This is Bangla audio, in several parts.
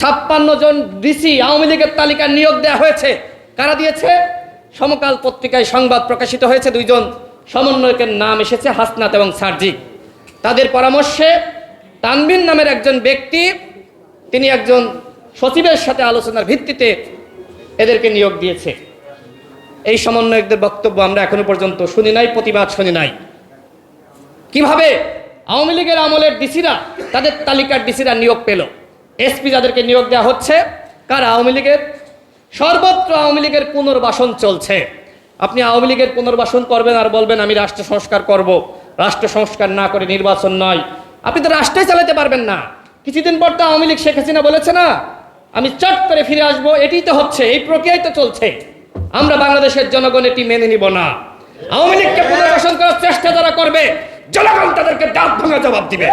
ছাপ্পান্ন জন ডিসি আওয়ামী লীগের তালিকা নিয়োগ দেওয়া হয়েছে। কারা দিয়েছে? সমকাল পত্রিকায় সংবাদ প্রকাশিত হয়েছে, দুইজন সমন্বয়কের নাম এসেছে হাসনাত এবং সার্জিক তাদের পরামর্শে তানবিন নামের একজন ব্যক্তি, তিনি একজন সচিবের সাথে আলোচনার ভিত্তিতে এদেরকে নিয়োগ দিয়েছে। এই সমন্বয়কদের বক্তব্য আমরা এখনও পর্যন্ত শুনি নাই, প্রতিবাদ শুনি নাই। কীভাবে আওয়ামী লীগের আমলের ডিসিরা, তাদের তালিকার ডিসিরা নিয়োগ পেল? এসপি যাদেরকে নিয়োগ দেওয়া হচ্ছে, কার আওয়ামী লীগের? সর্বত্র আওয়ামী লীগের পুনর্বাসন চলছে। আপনি আওয়ামী লীগের পুনর্বাসন করবেন আর বলবেন, আমি রাষ্ট্র সংস্কার করব। রাষ্ট্র সংস্কার না করে নির্বাচন নয়। আপনি তো রাষ্ট্রই চালাতে পারবেন না। কিছুদিন পর তো আওয়ামী লীগ শেখ হাসিনা বলেছে না, আমি চট করে ফিরে আসব। এটাই তো হচ্ছে, এই প্রক্রিয়াই তো চলছে। আমরা বাংলাদেশের জনগণ এটি মেনে নিব না। আওয়ামী লীগকে পুনর্বাসন করার চেষ্টা যারা করবে জনগণ তাদেরকে দাঁত ভাঙা জবাব দিবে।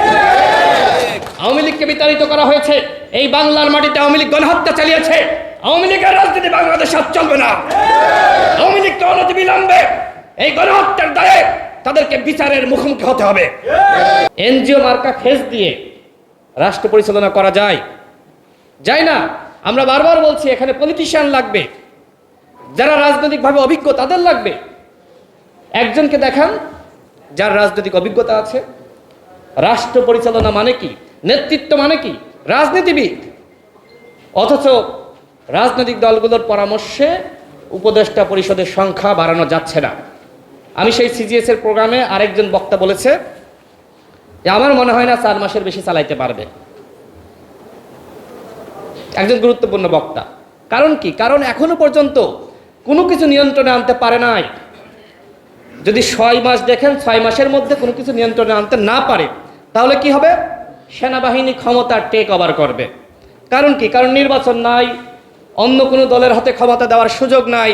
আওয়ামী লীগকে বিতাড়িত করা হয়েছে। এই বাংলার মাটিতে আওয়ামী লীগ গণহত্যা চালিয়েছে। আওয়ামী লীগের রাজনীতি বাংলাদেশ আর চলবে না। আওয়ামী লীগকে অনতি বিলম্বে এই গণহত্যার দায়ে তাদেরকে বিচারের মুখোমুখি হতে হবে। এনজিও মার্কা খেস দিয়ে রাষ্ট্র পরিচালনা করা যায়। যায় না। আমরা বারবার বলছি, এখানে পলিটিশিয়ান লাগবে। যারা রাজনৈতিকভাবে অভিজ্ঞ, তাদের লাগবে। একজনকে দেখান। যার রাজনৈতিক অভিজ্ঞতা আছে। রাষ্ট্র পরিচালনা মানে কি? নেতৃত্ব মানে কি? রাজনীতিবিদ। অথচ রাজনৈতিক দলগুলোর পরামর্শে উপদেষ্টা পরিষদের সংখ্যা বাড়ানো যাচ্ছে না। আমি সেই সিজিএস এর প্রোগ্রামে আরেকজন বক্তা বলেছে যে আমার মনে হয় না চার মাসের বেশি চালাইতে পারবে। একজন গুরুত্বপূর্ণ বক্তা। কারণ কি? কারণ এখনও পর্যন্ত কোনো কিছু নিয়ন্ত্রণে আনতে পারে নাই। যদি ছয় মাস দেখেন ছয় মাসের মধ্যে কোনো কিছু নিয়ন্ত্রণে আনতে না পারে, তাহলে কি হবে? সেনাবাহিনী ক্ষমতা টেক ওভার করবে। কারণ কি? কারণ নির্বাচন নাই, অন্য কোনো দলের হাতে ক্ষমতা দেওয়ার সুযোগ নাই,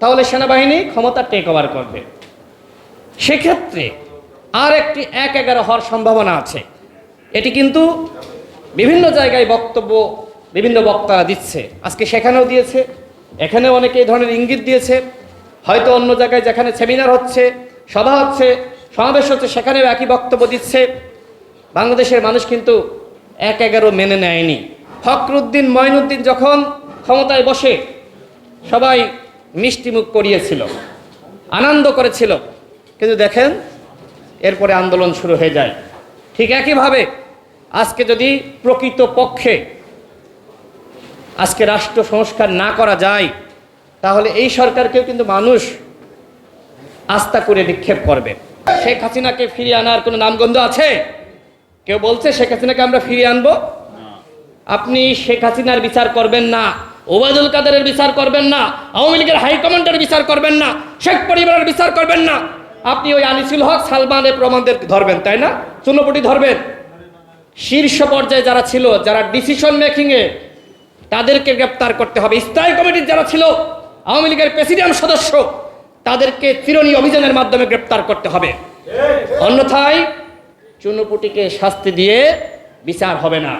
তাহলে সেনাবাহিনী ক্ষমতা টেক ওভার করবে। সেক্ষেত্রে আর একটি এক এগারো হওয়ার সম্ভাবনা আছে। এটি কিন্তু বিভিন্ন জায়গায় বক্তব্য বিভিন্ন বক্তারা দিচ্ছে। আজকে সেখানেও দিয়েছে, এখানেও অনেকে এই ধরনের ইঙ্গিত দিয়েছে। হয়তো অন্য জায়গায় যেখানে সেমিনার হচ্ছে, সভা হচ্ছে, সমাবেশ হচ্ছে, সেখানেও একই বক্তব্য দিচ্ছে। বাংলাদেশের মানুষ কিন্তু এক এগারো মেনে নেয়নি। ফখরুদ্দিন ময়নুদ্দিন যখন ক্ষমতায় বসে, সবাই মিষ্টিমুখ করিয়েছিল, আনন্দ করেছিল। কিন্তু দেখেন, এরপরে আন্দোলন শুরু হয়ে যায়। ঠিক একইভাবে আজকে যদি প্রকৃত পক্ষে আজকে রাষ্ট্র সংস্কার না করা যায় তাহলে এই সরকারকেও কিন্তু মানুষ আস্থা করে নিক্ষেপ করবে। শেখ হাসিনাকে ফিরিয়ে আনার কোনো নামগন্ধ আছে? কেউ বলছে শেখ হাসিনাকে আমরা ফিরিয়ে আনব? আপনি শেখ হাসিনার বিচার করবেন না, ওবায়দুল কাদেরের বিচার করবেন না, আওয়ামী লীগের হাইকমান্ডের বিচার করবেন না, শেখ পরিবারের বিচার করবেন না। আপনি ওই আনিসুল হক সালমানের প্রমাণদের ধরবেন, তাই না? চুনোপুটি ধরবেন। শীর্ষ পর্যায়ে যারা ছিল, যারা ডিসিশন মেকিংয়ে তাদেরকে গ্রেপ্তার করতে হবে। স্থায়ী কমিটির যারা ছিল আওয়ামী লীগের প্রেসিডেন্ট সদস্য তাদেরকে চিরনী অভিযানের মাধ্যমে গ্রেপ্তার করতে হবে। অন্যথায় চুনুপুটিকে শাস্তি দিয়ে বিচার হবে না।